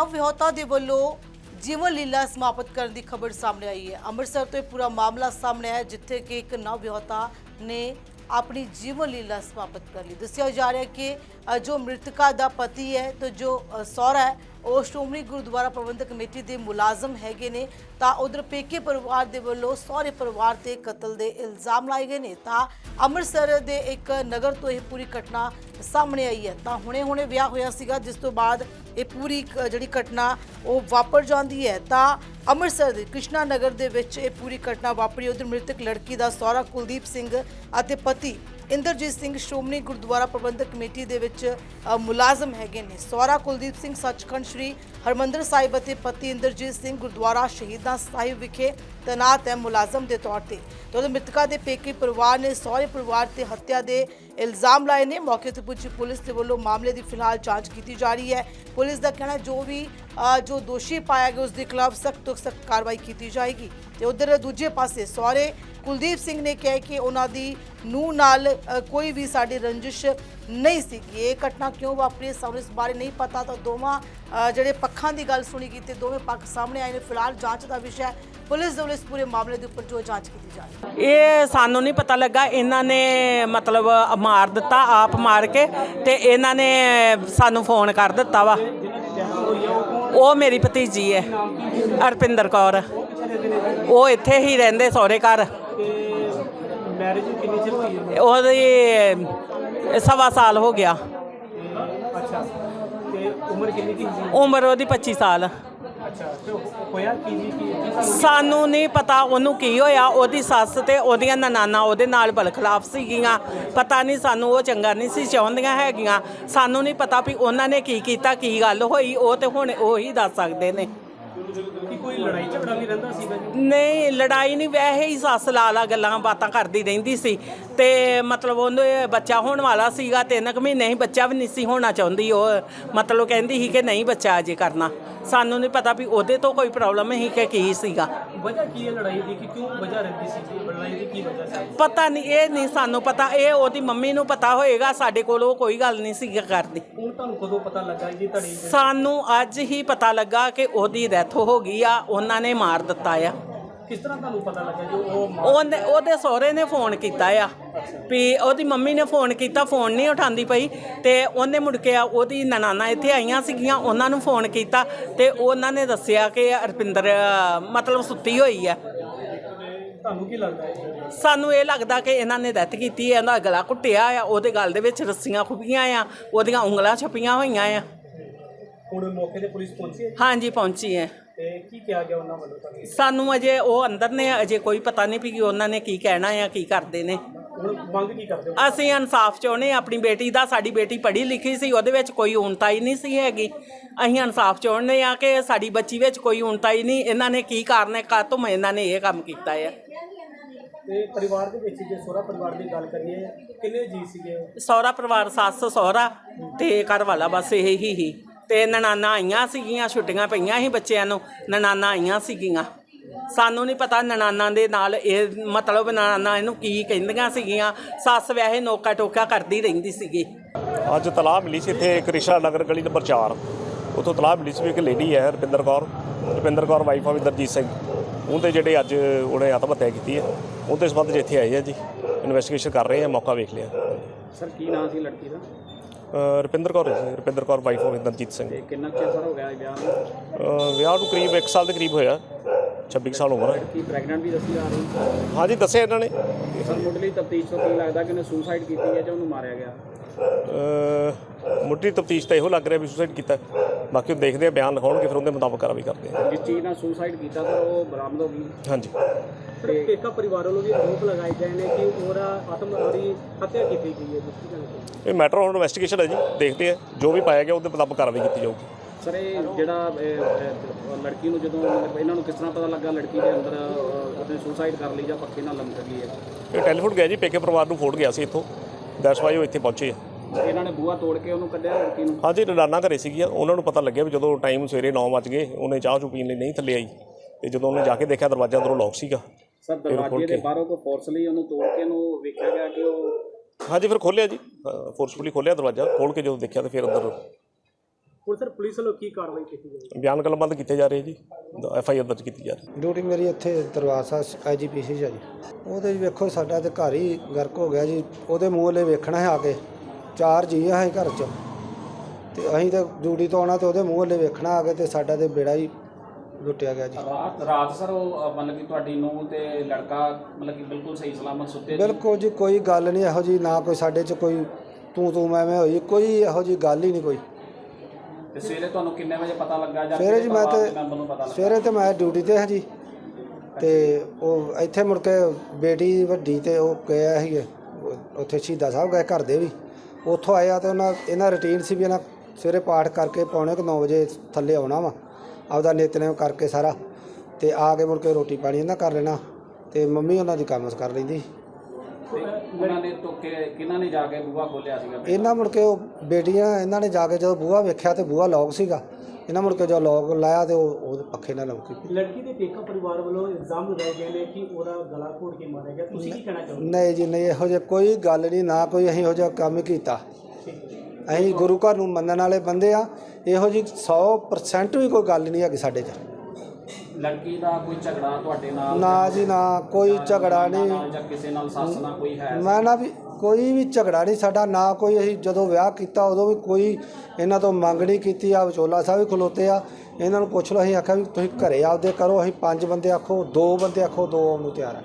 ਨਵ ਵਿਆਹੁਤਾ ਦੇ ਵੱਲੋਂ ਜੀਵਨ ਲੀਲਾ ਸਮਾਪਤ ਕਰਨ ਦੀ ਖਬਰ ਸਾਹਮਣੇ ਆਈ ਹੈ। ਅੰਮ੍ਰਿਤਸਰ ਤੋਂ ਇਹ ਪੂਰਾ ਮਾਮਲਾ ਸਾਹਮਣੇ ਆਇਆ ਜਿੱਥੇ ਕਿ ਇੱਕ ਨਵ ਵਿਹੋਤਾ ਨੇ ਆਪਣੀ ਜੀਵਨ ਲੀਲਾ ਸਮਾਪਤ ਕਰ ਲਈ। ਦੱਸਿਆ ਜਾ ਰਿਹਾ ਕਿ ਜੋ ਮ੍ਰਿਤਕਾ ਦਾ ਪਤੀ ਹੈ ਤੇ ਜੋ ਸਹੁਰਾ ਹੈ, ਉਹ ਸ਼੍ਰੋਮਣੀ ਗੁਰਦੁਆਰਾ ਪ੍ਰਬੰਧਕ ਕਮੇਟੀ ਦੇ ਮੁਲਾਜ਼ਮ ਹੈਗੇ ਨੇ। ਤਾਂ ਉਧਰ ਪੇਕੇ ਪਰਿਵਾਰ ਦੇ ਵੱਲੋਂ ਸਹੁਰੇ ਪਰਿਵਾਰ ਤੇ ਕਤਲ ਦੇ ਇਲਜ਼ਾਮ ਲਾਏ ਗਏ ਨੇ। ਤਾਂ ਅੰਮ੍ਰਿਤਸਰ ਦੇ ਇੱਕ ਨਗਰ ਤੋਂ ਇਹ ਪੂਰੀ ਘਟਨਾ ਸਾਹਮਣੇ ਆਈ ਹੈ। ਤਾਂ ਹੁਣੇ-ਹੁਣੇ ਵਿਆਹ ਹੋਇਆ ਸੀਗਾ ਜਿਸ ਤੋਂ ਬਾਅਦ ਇਹ ਪੂਰੀ ਕ- ਜਿਹੜੀ ਘਟਨਾ ਉਹ ਵਾਪਰ ਜਾਂਦੀ ਹੈ। ਤਾਂ ਅੰਮ੍ਰਿਤਸਰ ਦੇ ਕ੍ਰਿਸ਼ਨਾ ਨਗਰ ਦੇ ਵਿੱਚ ਇਹ ਪੂਰੀ ਘਟਨਾ ਵਾਪਰੀ। ਉਧਰ ਮ੍ਰਿਤਕ ਲੜਕੀ ਦਾ ਸਹੁਰਾ ਕੁਲਦੀਪ ਸਿੰਘ ਅਤੇ ਪਤੀ ਇੰਦਰਜੀਤ ਸਿੰਘ ਸ਼੍ਰੋਮਣੀ ਗੁਰਦੁਆਰਾ ਪ੍ਰਬੰਧਕ ਕਮੇਟੀ ਦੇ ਵਿੱਚ ਅ, ਮੁਲਾਜ਼ਮ ਹੈਗੇ ਨੇ। ਸਹੁਰਾ ਕੁਲਦੀਪ ਸਿੰਘ ਸੱਚਖੰਡ ਸ੍ਰੀ ਹਰਮੰਦਰ ਸਾਹਿਬ ਅਤੇ ਪਤੀ ਇੰਦਰਜੀਤ ਸਿੰਘ ਗੁਰਦੁਆਰਾ ਸ਼ਹੀਦਾਂ ਸਾਹਿਬ ਵਿਖੇ ਤੈਨਾਤ ਹੈ ਮੁਲਾਜ਼ਮ ਦੇ ਤੌਰ ਤੇ। ਤੇ ਉਹਦੇ ਮ੍ਰਿਤਕਾ ਦੇ ਪੇਕੇ ਪਰਿਵਾਰ ਨੇ ਸਹੁਰੇ ਪਰਿਵਾਰ ਤੇ ਹੱਤਿਆ ਦੇ ਇਲਜ਼ਾਮ ਲਾਏ ਨੇ। ਮੌਕੇ ਤੇ ਪੁੱਜੀ ਪੁਲਿਸ ਦੇ ਵੱਲੋਂ ਮਾਮਲੇ ਦੀ ਫਿਲਹਾਲ ਜਾਂਚ ਕੀਤੀ ਜਾ ਰਹੀ ਹੈ। ਪੁਲਿਸ ਦਾ ਕਹਿਣਾ ਜੋ ਵੀ ਜੋ ਦੋਸ਼ੀ ਪਾਇਆ ਗਿਆ ਉਸ ਦੇ ਖਿਲਾਫ ਸਖਤ ਤੋਂ ਸਖਤ ਕਾਰਵਾਈ ਕੀਤੀ ਜਾਏਗੀ। ਤੇ ਉਧਰ ਦੂਜੇ ਪਾਸੇ ਸਹੁਰੇ ਕੁਲਦੀਪ ਸਿੰਘ ਨੇ ਕਿਹਾ ਕਿ ਉਹਨਾਂ ਦੀ ਨੂੰ ਨਾਲ ਕੋਈ ਵੀ ਸਾਡੀ ਰੰਜਿਸ਼ ਨਹੀਂ ਸੀਗੀ ਇਹ ਘਟਨਾ ਕਿਉਂ ਵਾਪਰੀ ਹੈ, ਸਾਨੂੰ ਇਸ ਬਾਰੇ ਨਹੀਂ ਪਤਾ। ਤਾਂ ਦੋਵਾਂ ਜਿਹੜੇ ਪੱਖਾਂ ਦੀ ਗੱਲ ਸੁਣੀ ਕੀਤੀ ਦੋਵੇਂ ਪੱਖ ਸਾਹਮਣੇ ਆਏ ਨੇ। ਫਿਲਹਾਲ ਜਾਂਚ ਦਾ ਵਿਸ਼ਾ ਹੈ ਪੁਲਿਸ ਦੇ ਵੱਲੋਂ ਇਸ ਪੂਰੇ ਮਾਮਲੇ ਦੇ ਉੱਪਰ ਜੋ ਜਾਂਚ ਕੀਤੀ ਜਾ ਰਹੀ ਹੈ। ਇਹ ਸਾਨੂੰ ਨਹੀਂ ਪਤਾ ਲੱਗਾ। ਇਹਨਾਂ ਨੇ ਮਤਲਬ ਮਾਰ ਦਿੱਤਾ ਆਪ ਮਾਰ ਕੇ ਤੇ ਇਹਨਾਂ ਨੇ ਸਾਨੂੰ ਫੋਨ ਕਰ ਦਿੱਤਾ ਵਾ। ਉਹ ਮੇਰੀ ਭਤੀਜੀ ਹੈ ਅਰਪਿੰਦਰ ਕੌਰ। ਉਹ ਇੱਥੇ ਹੀ ਰਹਿੰਦੇ ਸਹੁਰੇ ਘਰ। ਮੈਰਿਜ ਕਿੰਨੀ ਚਿਰ ਹੋਈ ਹੈ? ਉਹਦੀ ਸਵਾ ਸਾਲ ਹੋ ਗਿਆ। ਅੱਛਾ। ਤੇ ਉਮਰ ਕਿੰਨੀ ਕੀ ਸੀ? ਉਮਰ ਉਹਦੀ 25 ਸਾਲ। ਅੱਛਾ ਤੇ ਹੋਇਆ ਕੀ ਜੀ ਕੀ ਸਾਨੂੰ ਨਹੀਂ ਪਤਾ ਉਹਨੂੰ ਕੀ ਹੋਇਆ। ਉਹਦੀ ਸੱਸ ਤੇ ਉਹਦੀਆਂ ਨਨਾਨਾ ਉਹਦੇ ਨਾਲ ਬਲਖਲਾਫ ਸੀਗੀਆਂ। ਪਤਾ ਨਹੀਂ ਸਾਨੂੰ ਉਹ ਚੰਗਾ ਨਹੀਂ ਸੀ ਚਾਹੁੰਦੀਆਂ ਹੈਗੀਆਂ। ਸਾਨੂੰ ਨਹੀਂ ਪਤਾ ਵੀ ਉਹਨਾਂ ਨੇ ਕੀ ਕੀਤਾ ਕੀ ਗੱਲ ਹੋਈ। ਉਹ ਤੇ ਹੁਣ ਉਹੀ ਦੱਸ ਸਕਦੇ ਨੇ। ਕੀ ਕੋਈ ਲੜਾਈ ਝਗੜਾ ਵੀ ਰਹਿੰਦਾ ਸੀਗਾ ਜੀ ਨਹੀਂ, ਲੜਾਈ ਨਹੀਂ, ਵੈਸੇ ਹੀ ਸੱਸ ਲਾਲਾ ਗੱਲਾਂ ਬਾਤਾਂ ਕਰਦੀ ਰਹਿੰਦੀ ਸੀ। ਤੇ ਮਤਲਬ ਉਹਨੂੰ ਇਹ ਬੱਚਾ ਹੋਣ ਵਾਲਾ ਸੀਗਾ, ਤਿੰਨ ਕੁ ਮਹੀਨੇ ਹੀ ਬੱਚਾ ਵੀ ਨਹੀਂ ਸੀ ਹੋਣਾ ਚਾਹੁੰਦੀ। ਉਹ ਮਤਲਬ ਕਹਿੰਦੀ ਸੀ ਕਿ ਨਹੀਂ ਬੱਚਾ ਅਜੇ ਕਰਨਾ। ਸਾਨੂੰ ਨਹੀਂ ਪਤਾ ਵੀ ਉਹਦੇ ਤੋਂ ਕੋਈ ਪ੍ਰੋਬਲਮ ਹੀ ਕਿ ਕੀ ਸੀਗਾ। ਵਜ੍ਹਾ ਕੀ ਹੈ ਲੜਾਈ ਦੀ? ਕਿ ਕਿਉਂ ਵਜ੍ਹਾ ਰਹਿੰਦੀ ਸੀ ਲੜਾਈ ਦੀ ਕੀ ਵਜ੍ਹਾ ਸੀ? ਪਤਾ ਨਹੀਂ ਇਹ ਨਹੀਂ ਸਾਨੂੰ ਪਤਾ। ਇਹ ਉਹਦੀ ਮੰਮੀ ਨੂੰ ਪਤਾ ਹੋਏਗਾ ਸਾਡੇ ਕੋਲ ਉਹ ਕੋਈ ਗੱਲ ਨਹੀਂ ਸੀ ਕਰਦੀ। ਹੁਣ ਤੁਹਾਨੂੰ ਕਦੋਂ ਪਤਾ ਲੱਗਾ ਜੀ ਤੁਹਾਡੀ ਸਾਨੂੰ ਅੱਜ ਹੀ ਪਤਾ ਲੱਗਾ ਕਿ ਉਹਦੀ ਡੈਥ ਹੋ ਗਈ ਆ ਉਹਨਾਂ ਨੇ ਮਾਰ ਦਿੱਤਾ ਆ। ਕਿਸ ਤਰ੍ਹਾਂ ਤੁਹਾਨੂੰ ਪਤਾ ਲੱਗਾ ਜੀ ਉਹ ਉਹਨੇ ਉਹਦੇ ਸਹੁਰੇ ਨੇ ਫੋਨ ਕੀਤਾ ਆ ਵੀ ਉਹਦੀ ਮੰਮੀ ਨੇ ਫੋਨ ਕੀਤਾ ਫੋਨ ਨਹੀਂ ਉਠਾਉਂਦੀ ਪਈ ਤੇ ਉਹਨੇ ਮੁੜ ਕੇ ਆ ਉਹਦੀ ਨਨਾਨਾ ਇੱਥੇ ਆਈਆਂ ਸੀਗੀਆਂ ਉਹਨਾਂ ਨੂੰ ਫੋਨ ਕੀਤਾ ਤੇ ਉਹਨਾਂ ਨੇ ਦੱਸਿਆ ਕਿ ਅਰਪਿੰਦਰ ਅ, ਮਤਲਬ ਸੁੱਤੀ ਹੋਈ ਆ। ਤੁਹਾਨੂੰ ਕੀ ਲੱਗਦਾ ਹੈ? ਸਾਨੂੰ ਇਹ ਲੱਗਦਾ ਕਿ ਇਹਨਾਂ ਨੇ ਡੈਥ ਕੀਤੀ ਹੈ ਇਹਦਾ ਗਲਾ ਘੁੱਟਿਆ ਆ ਉਹਦੇ ਗਲ ਦੇ ਵਿੱਚ ਰੱਸੀਆਂ ਖੁੱਭੀਆਂ ਆ ਉਹਦੀਆਂ ਉਂਗਲਾਂ ਛਪੀਆਂ ਹੋਈਆਂ ਆ। ਹੁਣ ਮੌਕੇ ਤੇ ਪੁਲਿਸ ਪਹੁੰਚੀ ਹੈ ਹਾਂਜੀ ਪਹੁੰਚੀ ਹੈ। ਤੇ ਕੀ ਕਿਹਾ ਗਿਆ ਉਹਨਾਂ ਵੱਲੋਂ ਤੁਹਾਨੂੰ? ਸਾਨੂੰ ਅਜੇ ਉਹ ਅੰਦਰ ਨੇ ਅਜੇ ਕੋਈ ਪਤਾ ਨਹੀਂ ਵੀ ਉਹਨਾਂ ਨੇ ਕੀ ਕਹਿਣਾ ਆ ਕੀ ਕਰਦੇ ਨੇ। ਹੁਣ ਮੰਗ ਕੀ ਕਰਦੇ ਹੋ? ਅਸੀਂ ਇਨਸਾਫ ਚਾਹੁੰਦੇ ਹਾਂ ਆਪਣੀ ਬੇਟੀ ਦਾ ਸਾਡੀ ਬੇਟੀ ਪੜ੍ਹੀ ਲਿਖੀ ਸੀ ਉਹਦੇ ਵਿੱਚ ਕੋਈ ਊਣਤਾਈ ਨਹੀਂ ਸੀ ਹੈਗੀ। ਅਸੀਂ ਇਨਸਾਫ ਚਾਹੁੰਦੇ ਹਾਂ ਕਿ ਸਾਡੀ ਬੱਚੀ ਵਿੱਚ ਕੋਈ ਊਣਤਾਈ ਨਹੀਂ ਇਹਨਾਂ ਨੇ ਕੀ ਕਾਰਨ ਹੈ ਕਾਹਤੋਂ ਇਹਨਾਂ ਨੇ ਇਹ ਕੰਮ ਕੀਤਾ ਹੈ ਤੇ ਪਰਿਵਾਰ ਦੇ ਵਿੱਚ ਜੇ ਸੋਹਰਾ ਪਰਿਵਾਰ ਦੀ ਗੱਲ ਕਰੀਏ ਕਿੰਨੇ ਜੀ ਸੀਗੇ? ਸਹੁਰਾ ਪਰਿਵਾਰ ਸੱਸ ਸਹੁਰਾ ਤੇ ਘਰ ਵਾਲਾ ਬਸ ਇਹ ਹੀ। ਤੇ ਨਨਾਨਾ ਆਈਆਂ ਸੀਗੀਆਂ ਛੁੱਟੀਆਂ ਪਈਆਂ ਸੀ ਬੱਚਿਆਂ ਨੂੰ ਨਨਾਨਾ ਆਈਆਂ ਸੀਗੀਆਂ। ਸਾਨੂੰ ਨਹੀਂ ਪਤਾ ਨਨਾਨਾ ਦੇ ਨਾਲ ਇਹ ਮਤਲਬ ਨਨਾਨਾ ਇਹਨੂੰ ਕੀ ਕਹਿੰਦੀਆਂ ਸੀਗੀਆਂ। ਸੱਸ ਵੈਸੇ ਨੋਕਾ ਟੋਕਾ ਕਰਦੀ ਰਹਿੰਦੀ ਸੀਗੀ। ਅੱਜ ਤਲਾਹ ਮਿਲੀ ਸੀ ਇੱਥੇ ਕ੍ਰਿਸ਼ਨਾ ਨਗਰ ਗਲੀ ਨੰਬਰ 4 ਉੱਥੋਂ ਤਲਾਹ ਮਿਲੀ ਸੀ ਵੀ ਇੱਕ ਲੇਡੀ ਹੈ Rupinder Kaur. Rupinder Kaur wife of Inderjit Singh. ਉਹਦੇ ਜਿਹੜੇ ਅੱਜ ਉਹਨੇ ਆਤਮ ਹੱਤਿਆ ਕੀਤੀ ਹੈ। ਉਹਦੇ ਸੰਬੰਧ 'ਚ ਇੱਥੇ ਆਏ ਆ ਜੀ। ਇਨਵੈਸਟੀਗੇਸ਼ਨ ਕਰ ਰਹੇ ਆ ਮੌਕਾ ਵੇਖ ਲਿਆ। ਸਰ ਕੀ ਨਾਮ ਸੀ ਲੜਕੀ ਦਾ? ਅ, ਰੁਪਿੰਦਰ ਕੌਰ ਹੈ ਜੀ, ਰੁਪਿੰਦਰ ਕੌਰ ਵਾਈਫ ਆਫ ਇੰਦਰਜੀਤ ਸਿੰਘ। ਕਿੰਨਾ ਚਿਰ ਸਰ ਹੋ ਗਿਆ ਵਿਆਹ ਨੂੰ? ਅ, ਵਿਆਹ ਨੂੰ ਕਰੀਬ 1 ਸਾਲ ਦੇ ਕਰੀਬ ਹੋਇਆ। 26 ਸਾਲ ਉਮਰ ਹੈ। ਕੀ ਪ੍ਰੈਗਨੈਂਟ ਵੀ ਦੱਸੀ ਜਾ ਰਹੀ ਹਾਂਜੀ ਦੱਸਿਆ ਇਹਨਾਂ ਨੇ। ਸਰ ਮੁੱਢਲੀ ਤਫਤੀਸ਼ ਤੋਂ ਕੀ ਲੱਗਦਾ ਕਿ ਉਹਨੇ ਸੁਸਾਈਡ ਕੀਤੀ ਹੈ ਜਾਂ ਉਹਨੂੰ ਮਾਰਿਆ ਗਿਆ? ਅ, ਮੁੱਢਲੀ ਤਫਤੀਸ਼ ਤਾਂ ਇਹੋ ਲੱਗ ਰਿਹਾ ਵੀ ਸੁਸਾਈਡ ਕੀਤਾ ਬਾਕੀ ਉਹ ਦੇਖਦੇ ਆ ਬਿਆਨ ਲਿਖਾਉਣਗੇ ਫਿਰ ਉਹਦੇ ਮੁਤਾਬਕ ਕਾਰਵਾਈ ਕਰਦੇ ਆ। ਜਿਸ ਚੀਜ਼ ਨਾਲ ਸੁਸਾਈਡ ਕੀਤਾ ਸਰ ਉਹ ਬਰਾਮਦ ਹੋ ਗਈ। ਹਾਂਜੀ। ਤੇ ਪੇਕਾ ਪਰਿਵਾਰ ਵੱਲੋਂ ਵੀ ਆਰੋਪ ਲਗਾਏ ਗਏ ਨੇ ਕਿ ਉਹਦਾ ਆਤਮ ਹਰੀ ਹੱਤਿਆ ਕੀਤੀ ਗਈ ਹੈ। ਇਹ ਮੈਟਰ ਹੁਣ ਇਨਵੈਸਟੀਗੇਸ਼ਨ ਹੈ ਜੀ ਦੇਖਦੇ ਆ। ਜੋ ਵੀ ਪਾਇਆ ਗਿਆ ਉਹਦੇ ਮੁਤਾਬਕ ਕਾਰਵਾਈ ਕੀਤੀ ਜਾਊਗੀ। ਸਰ ਇਹ ਜਿਹੜਾ ਲੜਕੀ ਨੂੰ ਜਦੋਂ ਇਹਨਾਂ ਨੂੰ ਕਿਸ ਤਰ੍ਹਾਂ ਪਤਾ ਲੱਗਾ ਲੜਕੀ ਦੇ ਅੰਦਰ ਉਹਨੇ ਸੁਸਾਈਡ ਕਰ ਲਈ ਜਾਂ ਪੱਖੇ ਨਾਲ ਲਮਕ ਗਈ ਹੈ? ਇਹ ਟੈਲੀਫੋਨ ਗਿਆ ਜੀ ਪੇਕੇ ਪਰਿਵਾਰ ਨੂੰ ਫੋਨ ਗਿਆ ਸੀ ਇੱਥੋਂ। ਦੈਟਸ ਵਾਈ ਉਹ ਇੱਥੇ ਪਹੁੰਚੇ ਇਹਨਾਂ ਨੇ ਬੂਹਾ ਤੋੜ ਕੇ ਉਹਨੂੰ ਕੱਢਿਆ ਲੜਕੀ ਨੂੰ? ਹਾਂਜੀ ਨਨਾਨਾ ਘਰੇ ਸੀਗੀਆਂ। ਉਹਨਾਂ ਨੂੰ ਪਤਾ ਲੱਗਿਆ ਵੀ ਜਦੋਂ ਟਾਈਮ ਸਵੇਰੇ 9 ਵਜ ਗਏ ਉਹਨੇ ਚਾਹ ਚੂ ਪੀਣ ਲਈ ਨਹੀਂ ਥੱਲੇ ਆਈ। ਤੇ ਜਦੋਂ ਉਹਨੇ ਜਾ ਕੇ ਦੇਖਿਆ ਦਰਵਾਜ਼ਾ ਅੰਦਰੋਂ ਲੌਕ ਸੀਗਾ ਸਰ ਦਰਵਾਜ਼ੇ ਦੇ ਬਾਹਰੋਂ ਕੋ ਫੋਰਸਲੀ ਉਹਨੂੰ ਤੋੜ ਕੇ ਉਹਨੂੰ ਵੇਖਿਆ ਗਿਆ ਕਿ ਉਹ ਹਾਂਜੀ ਫਿਰ ਖੋਲਿਆ ਜੀ। ਫੋਰਸਫੁਲੀ ਖੋਲਿਆ ਦਰਵਾਜ਼ਾ ਖੋਲ ਕੇ ਜਦੋਂ ਦੇਖਿਆ ਤੇ ਫਿਰ ਅੰਦਰ ਹੁਣ ਸਰ ਪੁਲਿਸ ਵੱਲੋਂ ਕੀ ਕਾਰਵਾਈ ਕੀਤੀ ਜਾਏਗੀ ਬਿਆਨ ਕਲਮਬੰਦ ਕੀਤੇ ਜਾ ਰਹੇ ਜੀ। ਐਫ ਆਈ ਆਰ ਦਰਜ ਕੀਤੀ ਜਾ ਰਹੀ ਡਿਊਟੀ ਮੇਰੀ ਇੱਥੇ ਦਰਬਾਰ ਸਾਹਿਬ ਆਈਜੀਪੀਸੀ ਜੀ। ਉਹਦੇ ਵੇਖੋ ਸਾਡਾ ਤੇ ਘਰ ਹੀ ਗਰਕ ਹੋ ਗਿਆ ਜੀ। ਉਹਦੇ ਮੂੰਹ ਵੱਲੇ ਵੇਖਣਾ ਹੈ ਆ ਕੇ। ਚਾਰ ਜੀ ਆ ਅਸੀਂ ਘਰ 'ਚ। ਤੇ ਅਸੀਂ ਤਾਂ ਡਿਊਟੀ ਤੋਂ ਆਉਣਾ ਤੇ ਉਹਦੇ ਮੂੰਹ ਵੱਲੇ ਵੇਖਣਾ ਆ ਕੇ ਤੇ ਸਾਡਾ ਤੇ ਬੇੜਾ ਹੀ ਲੁੱਟਿਆ ਗਿਆ ਜੀ। ਰਾਤ ਰਾਤ ਸਰ ਉਹ ਅ, ਮਤਲਬ ਕਿ ਤੁਹਾਡੀ ਨੂੰ ਤੇ ਲੜਕਾ ਮਤਲਬ ਕਿ ਬਿਲਕੁਲ ਸਹੀ ਸਲਾਮਤ ਸੁੱਤੇ ਸੀ? ਬਿਲਕੁਲ ਜੀ ਕੋਈ ਗੱਲ ਨਹੀਂ ਇਹੋ ਜੀ ਨਾ ਕੋਈ ਸਾਡੇ 'ਚ ਕੋਈ ਤੂੰ ਤੂੰ ਮੈਂ ਮੈਂ ਹੋਈ ਕੋਈ ਇਹੋ ਜੀ ਗੱਲ ਹੀ ਨਹੀਂ ਕੋਈ। ਤੇ ਸਵੇਰੇ ਤੁਹਾਨੂੰ ਕਿੰਨੇ ਵਜੇ ਪਤਾ ਲੱਗਾ ਜਾਂ ਸਵੇਰੇ ਜੀ ਮੈਂ ਤੇ ਮੈਂਬਰ ਨੂੰ ਪਤਾ ਲੱਗਾ? ਸਵੇਰੇ ਤੇ ਮੈਂ ਡਿਊਟੀ ਤੇ ਹਾਂ ਜੀ। ਤੇ ਉਹ ਇੱਥੇ ਮੁੜ ਕੇ ਬੇਟੀ ਵੱਡੀ ਤੇ ਉਹ ਗਿਆ ਸੀ ਉੱਥੇ ਸ਼ਹੀਦਾਂ ਸਾਹਿਬ ਗਏ ਘਰ ਦੇ ਵੀ। ਉੱਥੋਂ ਆਇਆ ਤੇ ਉਹਨਾਂ ਇਹਨਾਂ ਰੁਟੀਨ ਸੀ ਵੀ ਇਹਨਾਂ ਸਵੇਰੇ ਪਾਠ ਕਰਕੇ ਪੌਣੇ ਕੁ 9 ਵਜੇ ਥੱਲੇ ਆਉਣਾ ਵਾ ਆਪਦਾ ਨਿਤਨੇਮ ਕਰਕੇ ਸਾਰਾ। ਤੇ ਆ ਕੇ ਮੁੜ ਕੇ ਰੋਟੀ ਪਾਣੀ ਇਹਨਾਂ ਕਰ ਲੈਣਾ ਤੇ ਮੰਮੀ ਉਹਨਾਂ ਦੀ ਕੰਮ ਕਰ ਲੈਂਦੀ ਉਹਨਾਂ ਨੇ ਤੋਂ ਕਿ ਕਿਹਨਾਂ ਨੇ ਜਾ ਕੇ ਬੂਹਾ ਖੋਲਿਆ ਸੀਗਾ ਇਹਨਾਂ ਮੁੜ ਕੇ ਉਹ ਬੇਟੀਆਂ ਇਹਨਾਂ ਨੇ ਜਾ ਕੇ ਜਦੋਂ ਬੂਹਾ ਵੇਖਿਆ ਤੇ ਬੂਹਾ ਲੌਕ ਸੀਗਾ ਇਹਨਾਂ ਮੁੜ ਕੇ ਜਦੋਂ ਲੌਕ ਲਾਇਆ ਤੇ ਉਹ ਉਹ ਪੱਖੇ ਨਾਲ ਲੌਕੀ ਲੜਕੀ ਦੇ ਪੇਕਾ ਪਰਿਵਾਰ ਵੱਲੋਂ ਇਲਜ਼ਾਮ ਲਗਾਏ ਗਏ ਨੇ ਕਿ ਉਹਦਾ ਗਲਾ ਘੋਟ ਕੇ ਮਾਰਿਆ ਗਿਆ। ਤੁਸੀਂ ਕੀ ਕਹਿਣਾ ਚਾਹੋਗੇ? ਨਹੀਂ ਜੀ ਨਹੀਂ ਇਹੋ ਜਿਹਾ ਕੋਈ ਗੱਲ ਨਹੀਂ ਨਾ ਕੋਈ ਅਸੀਂ ਇਹੋ ਜਿਹਾ ਕੰਮ ਕੀਤਾ। ਅਸੀਂ ਗੁਰੂ ਘਰ ਨੂੰ ਮੰਨਣ ਵਾਲੇ ਬੰਦੇ ਆ ਇਹੋ ਜੀ 100% ਵੀ ਕੋਈ ਗੱਲ ਨਹੀਂ ਹੈਗੀ ਸਾਡੇ 'ਚ। ਲੜਕੀ ਦਾ ਕੋਈ ਝਗੜਾ ਤੁਹਾਡੇ ਨਾਲ ਨਾ ਜੀ ਨਾ ਕੋਈ ਝਗੜਾ ਨਾਲ ਨਹੀਂ। ਜਾਂ ਕਿਸੇ ਨਾਲ ਸੱਸ ਨਾਲ ਕੋਈ ਹੈ ਮੈਂ ਨਾ ਵੀ ਕੋਈ ਵੀ ਝਗੜਾ ਨਹੀਂ ਸਾਡਾ ਨਾ ਕੋਈ ਅਸੀਂ ਜਦੋਂ ਵਿਆਹ ਕੀਤਾ ਉਦੋਂ ਵੀ ਕੋਈ ਇਹਨਾਂ ਤੋਂ ਮੰਗ ਨਹੀਂ ਕੀਤੀ ਆ ਵਿਚੋਲਾ ਸਾਹਿਬ ਵੀ ਖਲੋਤੇ ਆ ਇਹਨਾਂ ਨੂੰ ਪੁੱਛ ਲਓ ਅਸੀਂ ਆਖਿਆ ਵੀ ਤੁਸੀਂ ਘਰੇ ਆਪਦੇ ਕਰੋ ਅਸੀਂ ਪੰਜ ਬੰਦੇ ਆਖੋ ਦੋ ਬੰਦੇ ਆਖੋ ਦੋ ਨੂੰ ਤਿਆਰ ਆ।